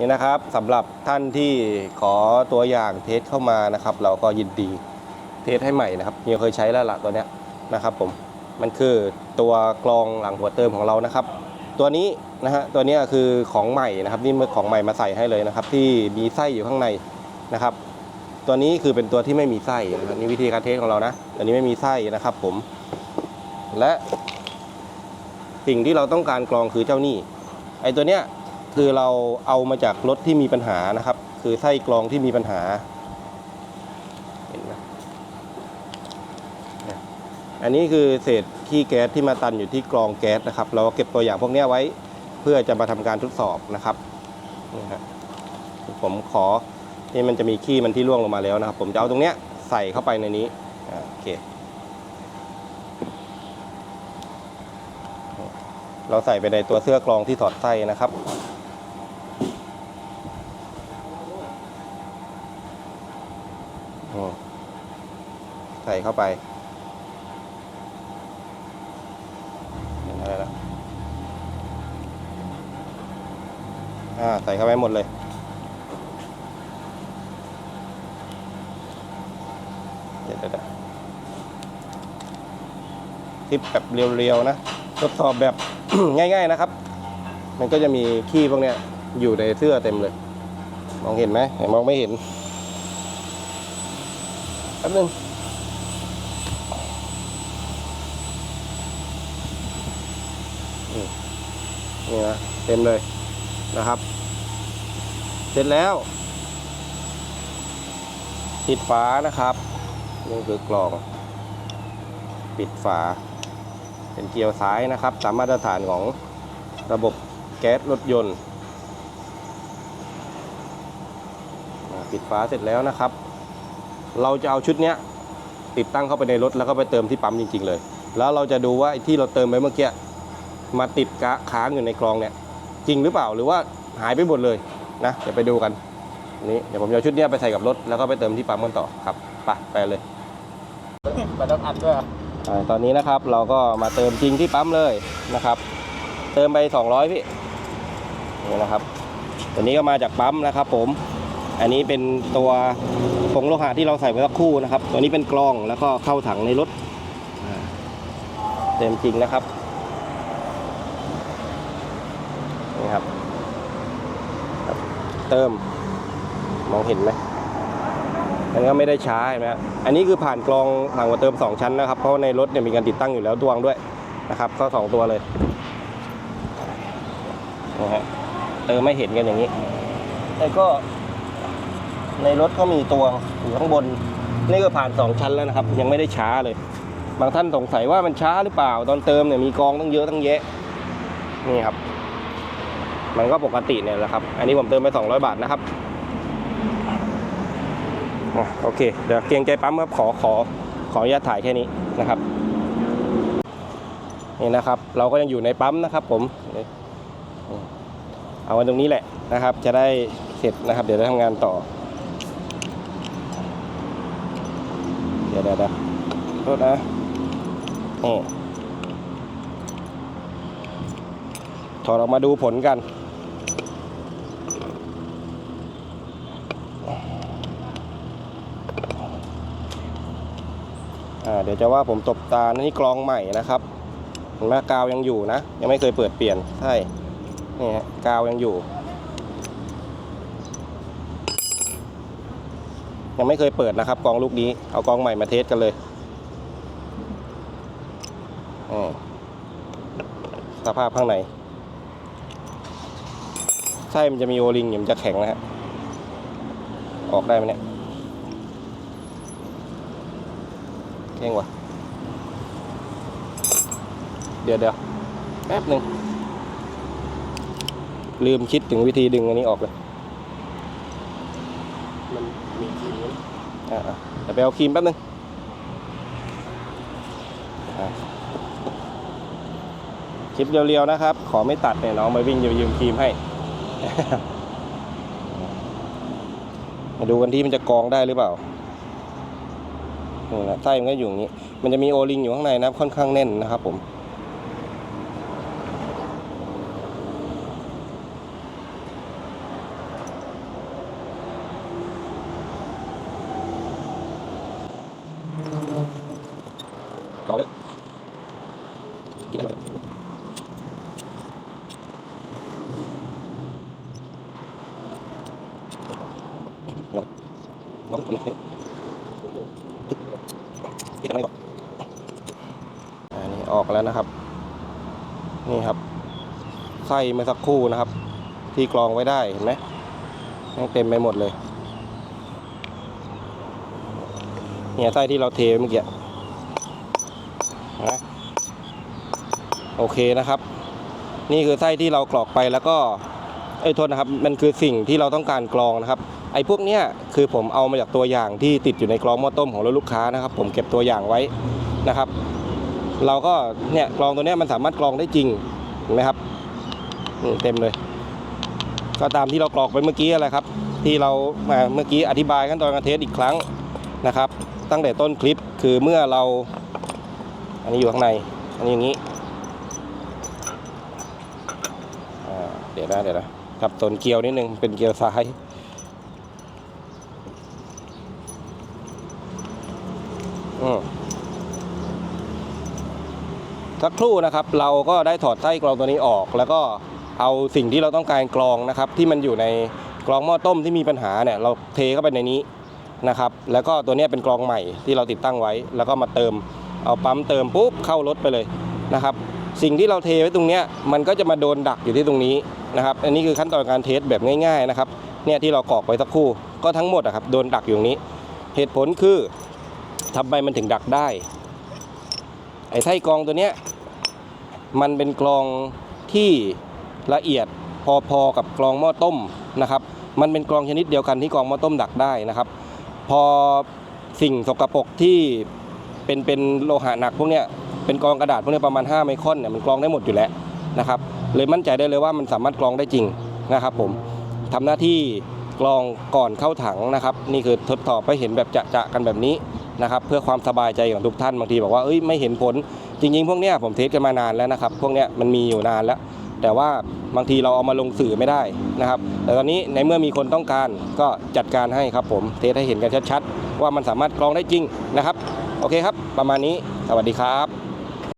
นี่นะครับสำหรับท่านที่ขอตัวอย่างเทสเข้ามานะครับ เราก็ยินดีเทสให้ใหม่นะครับเฮียเคยใช้แล้วละตัวเนี้ยนะครับผมมันคือตัวกรองหลังหัวเติมของเรานะครับ ตัวนี้นะฮะตัวนี้คือของใหม่นะครับนี่เมื่อของใหม่มาใส่ให้เลยนะครับ ที่มีไส้อยู่ข้างในนะครับ ตัวนี้คือเป็นตัวที่ไม่มีไส้นะครับนี่วิธีการเทสของเรานะตัวนี้ไม่มีไส้นะครับ ผม และสิ่งที่เราต้องการกรองคือเจ้านี่ไอ้ตัวเนี้ย คือเราเอามาจากรถที่มีปัญหานะครับ คือไส้กรองที่มีปัญหาเห็นไหมเนี่ยอันนี้คือเศษขี้แก๊สที่มาตันอยู่ที่กรองแก๊สนะครับ เราเก็บตัวอย่างพวกนี้ไว้เพื่อจะมาทำการทดสอบนะครับนี่ครับผมขอนี่มันจะมีขี้มันที่ร่วงลงมาแล้วนะครับ ผมจะเอาตรงเนี้ยใส่เข้าไปในนี้โอเคเราใส่ไปในตัวเสื้อกรองที่ถอดไส้นะครับ อืม ใส่เข้าไปเห็นอะไรแล้วอ่า ใส่เข้าไปหมดเลย เดี๋ยวเดี๋ยวทิปแบบเรียวๆนะ ทดสอบแบบง่าย ๆนะครับ มันก็จะมีขี้พวกเนี้ยอยู่ในเสื้อเต็มเลย มองเห็นไหมมองไม่เห็น ป๊บนึงนี่นะเต็มเลยนะครับ เสร็จแล้ว ปิดฝานะครับนี่คือกล่อง ปิดฝา เป็นเกียวซ้ายนะครับ ตามมาตรฐานของระบบแก๊สรถยนต์ ปิดฝาเสร็จแล้วนะครับ เราจะเอาชุดเนี้ยติดตั้งเข้าไปในรถแล้วก็ไปเติมที่ปั๊มจริง ๆ เลย แล้วเราจะดูว่าไอ้ที่เราเติมไปเมื่อกี้มาติดกะค้างอยู่ในกรองเนี่ยจริงหรือเปล่าหรือว่าหายไปหมดเลยนะเดี๋ยวไปดูกันนี่เดี๋ยวผมจะเอาชุดเนี้ยไปใส่กับรถแล้วก็ไปเติมที่ปั๊มกันต่อครับไปไปเลยไปรับอัดด้วยอ่าตอนนี้นะครับเราก็มาเติมจริงที่ปั๊มเลยนะครับ เติมไป 200พี่นี่นะครับตัวนี้ก็มาจากปั๊มนะครับผม อันนี้เป็นตัวผงโลหะที่เราใส่ไว้สักครู่นะครับ ตัวนี้เป็นกรองแล้วก็เข้าถังในรถเต็มจริงนะครับนี่ครับ เติมมองเห็นไหมมันก็ไม่ได้ช้าเห็นไหมอันนี้คือผ่านกรองหลังหัวเติม 2 ชั้นนะครับ เพราะในรถเนี่ยมีการติดตั้งอยู่แล้วดวงด้วยนะครับก็สองตัวเลยนะฮะเติมไม่เห็นกันอย่างนี้แล้วก็ ในรถก็มีตัวอยู่ข้างบน นี่ก็ผ่าน 2 ชั้นแล้วนะครับ ยังไม่ได้ช้าเลย บางท่านสงสัยว่ามันช้าหรือเปล่า ตอนเติมเนี่ยมีกองตั้งเยอะตั้งแยะ นี่ครับ มันก็ปกติเนี่ยแหละครับ อันนี้ผมเติมไป 200 บาทนะครับโอเค เดี๋ยวเกรงใจปั๊มครับขอขอขออนุญาตถ่ายแค่นี้นะครับนี่นะครับ เราก็ยังอยู่ในปั๊มนะครับ ผม เอาไว้ตรงนี้แหละนะครับ จะได้เสร็จนะครับ เดี๋ยวจะทำงานต่อ ดี๋ยวเดี๋ยวโทษนะนี่ถอดออกมาดูผลกัน เดี๋ยวจะว่าผมตบตา นี่กรองใหม่นะครับเห็นไหมกาวยังอยู่นะ ยังไม่เคยเปิดเปลี่ยน ใช่ นี่ฮะกาวยังอยู่ ยังไม่เคยเปิดนะครับกองลูกนี้เอากองใหม่มาเทสกันเลยอ่าสภาพข้างในใช่มันจะมีโอลิงอยู่มันจะแข็งนะฮะออกได้ไหมเนี่ยเก่งว่ะเดี๋ยวเดี๋ยวแป๊บหนึ่งลืมคิดถึงวิธีดึงอันนี้ออกเลย มันมีครีมนะอ่าๆเดี๋ยวไปเอาครีมแป๊บนึงอะคลิปเรียวๆนะครับ ขอไม่ตัดเนี่ยน้องมาวิ่งยืมครีมให้ มาดูกันที่มันจะกรองได้หรือเปล่านี่นะไส้มันก็อยู่อย่างนี้ มันจะมีโอลิงอยู่ข้างในนะครับค่อนข้างแน่นนะครับผม อันนี้ออกแล้วนะครับ นี่ครับไส้เมื่อสักครู่นะครับ ที่กรองไว้ได้เห็นไหมยังเต็มไปหมดเลย เนี่ยไส้ที่เราเทเมื่อกี้นะโอเคนะครับ นี่คือไส้ที่เรากรอกไปแล้วก็เอ้โทษนะครับ มันคือสิ่งที่เราต้องการกรองนะครับ ไอ้พวกเนี้ยคือผมเอามาจากตัวอย่างที่ติดอยู่ในกรองหม้อต้มของรถลูกค้านะครับ ผมเก็บตัวอย่างไว้นะครับ เราก็เนี่ยกรองตัวเนี้ยมันสามารถกรองได้จริงเห็นไหมครับเต็มเลย ก็ตามที่เรากรอกไปเมื่อกี้อะไรครับ ที่เราเมื่อกี้อธิบายขั้นตอนการเทสอีกครั้งนะครับ ตั้งแต่ต้นคลิปคือเมื่อเรา อันนี้อยู่ข้างใน อันนี้อย่างนี้เดี๋ยวนะเดี๋ยวนะจับตนเกียวนิดนึงเป็นเกียวซ้าย สักครู่นะครับเราก็ได้ถอดไส้กรองตัวนี้ออก แล้วก็เอาสิ่งที่เราต้องการกรองนะครับที่มันอยู่ในกรองหม้อต้มที่มีปัญหาเนี่ยเราเทเข้าไปในนี้นะครับแล้วก็ตัวนี้เป็นกรองใหม่ที่เราติดตั้งไว้ แล้วก็มาเติมเอาปั๊มเติมปุ๊บเข้ารถไปเลยนะครับสิ่งที่เราเทไว้ตรงเนี้ยมันก็จะมาโดนดักอยู่ที่ตรงนี้นะครับอันนี้คือขั้นตอนการเทสแบบง่ายๆนะครับเนี่ยที่เรากรอกไว้สักครู่ก็ทั้งหมดอะครับโดนดักอยู่ตรงนี้ เหตุผลคือทำไมมันถึงดักได้ ไอ้ไส้กรองตัวเนี้ยมันเป็นกรองที่ละเอียดพอๆกับกรองหม้อต้มนะครับ มันเป็นกรองชนิดเดียวกันที่กรองหม้อต้มดักได้นะครับ พอสิ่งสกปรกที่เป็นเป็นโลหะหนักพวกเนี้ยเป็นกรองกระดาษพวกเนี้ยประมาณ 5 ไมครอนเนี่ยมันกรองได้หมดอยู่แล้วนะครับเลยมั่นใจได้เลยว่ามันสามารถกรองได้จริงนะครับ ผมทำหน้าที่กรองก่อนเข้าถังนะครับ นี่คือทดสอบให้เห็นแบบจะๆกันแบบนี้ นะครับเพื่อความสบายใจของทุกท่านบางทีบอกว่าเอ้ยไม่เห็นผลจริงๆ พวกเนี้ยผมเทสกันมานานแล้วนะครับ พวกเนี้ยมันมีอยู่นานแล้ว แต่ว่าบางทีเราเอามาลงสื่อไม่ได้นะครับ แต่ตอนนี้ในเมื่อมีคนต้องการก็จัดการให้ครับผมเทสให้เห็นกันชัดๆว่ามันสามารถกรองได้จริงนะครับ โอเคครับ ประมาณนี้สวัสดีครับ